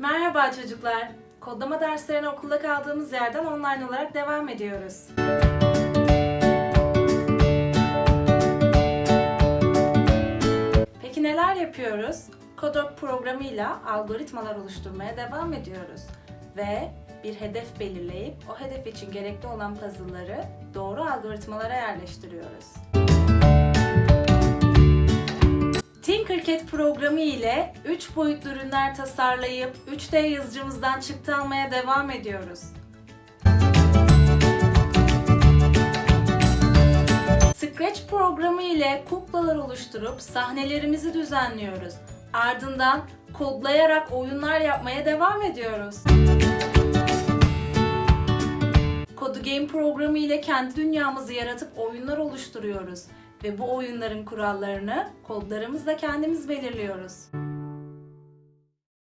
Merhaba çocuklar. Kodlama derslerine okulda kaldığımız yerden online olarak devam ediyoruz. Peki neler yapıyoruz? Kodok programıyla algoritmalar oluşturmaya devam ediyoruz. Ve bir hedef belirleyip o hedef için gerekli olan puzzle'ları doğru algoritmalara yerleştiriyoruz. Programı ile 3 boyutlu ürünler tasarlayıp 3D yazıcımızdan çıktı almaya devam ediyoruz. Scratch programı ile kuklalar oluşturup sahnelerimizi düzenliyoruz. Ardından kodlayarak oyunlar yapmaya devam ediyoruz. Kodu Game programı ile kendi dünyamızı yaratıp oyunlar oluşturuyoruz ve bu oyunların kurallarını kodlarımızla kendimiz belirliyoruz.